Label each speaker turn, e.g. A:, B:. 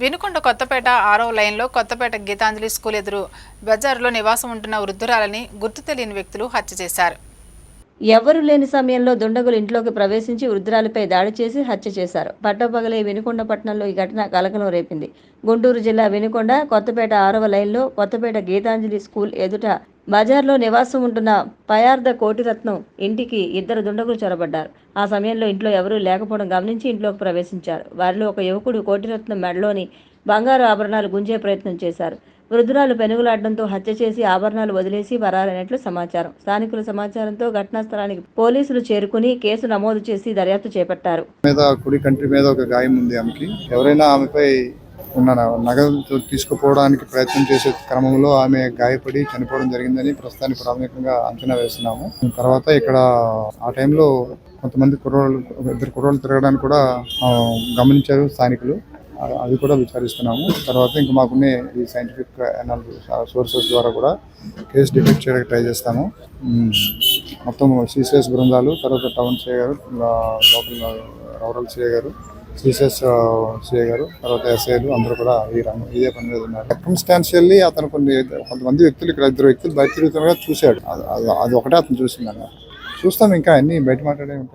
A: వినుకొండ కొత్తపేట ఆరో లైన్లో కొత్తపేట గీతాంజలి స్కూల్ ఎదురు బజారులో నివాసం ఉంటున్న వృద్ధురాలని గుర్తు తెలియని వ్యక్తులు హత్య చేశారు.
B: ఎవరు లేని సమయంలో దుండగులు ఇంట్లోకి ప్రవేశించి వృద్ధురాలిపై దాడి చేసి హత్య చేశారు. పట్టపగలే వినుకొండ పట్టణంలో ఈ ఘటన కలకలం రేపింది. గుంటూరు జిల్లా వినుకొండ కొత్తపేట ఆరవ లైన్లో కొత్తపేట గీతాంజలి స్కూల్ ఎదుట బజార్లో నివాసం ఉంటున్న పయార్ద కోటిరత్నం ఇంటికి ఇద్దరు దుండగులు చొరబడ్డారు. ఆ సమయంలో ఇంట్లో ఎవరూ లేకపోవడం గమనించి ఇంట్లోకి ప్రవేశించారు. వారిలో ఒక యువకుడు కోటిరత్నం మెడలోని బంగారు ఆభరణాలు గుంజే ప్రయత్నం చేశారు. వృద్ధురాలు పెనుగులాడడంతో హత్య చేసి ఆభరణాలు వదిలేసి పరారైనట్లు సమాచారం. స్థానికుల సమాచారంతో ఘటనా స్థలానికి పోలీసులు చేరుకుని కేసు నమోదు చేసి దర్యాప్తు చేపట్టారు.
C: మీద కుడి కంటి మీద ఒక గాయం ఉంది ఆమెకి. ఎవరైనా ఆమెపై ఉన్న నగదు తీసుకుపోవడానికి ప్రయత్నం చేసే క్రమంలో ఆమె గాయపడి చనిపోవడం జరిగిందని ప్రస్తుతానికి ప్రాథమికంగా అంచనా వేస్తున్నాము. తర్వాత ఇక్కడ ఆ టైంలో కొంతమంది కుర్రోళ్ళు ఇద్దరు కుర్రోళ్ళు తిరగడానికి కూడా గమనించారు స్థానికులు. అది కూడా విచారిస్తున్నాము. తర్వాత ఇంకా మాకున్నే ఈ సైంటిఫిక్ సోర్సెస్ ద్వారా కూడా కేసు డిటెక్ట్ చేయడానికి ట్రై చేస్తాము. మొత్తం సిసిఎస్ బృందాలు తర్వాత టౌన్ సిఐ గారు లోకల్ రూరల్ సిఐ గారు సిసిఎస్ సిఐ గారు తర్వాత ఎస్ఐలు అందరూ కూడా ఈ రంగం ఇదే పని మీద ఉన్నారు. సర్కమ్స్టాన్షియల్లీ అతను కొన్ని కొంతమంది వ్యక్తులు ఇక్కడ ఇద్దరు వ్యక్తులు బయట తిరుగుతున్నగా చూశాడు. అది- అది- ఒకటే అతను చూసిందన్న చూస్తాం ఇంకా అన్నీ బయట మాట్లాడే ఉంటాయి.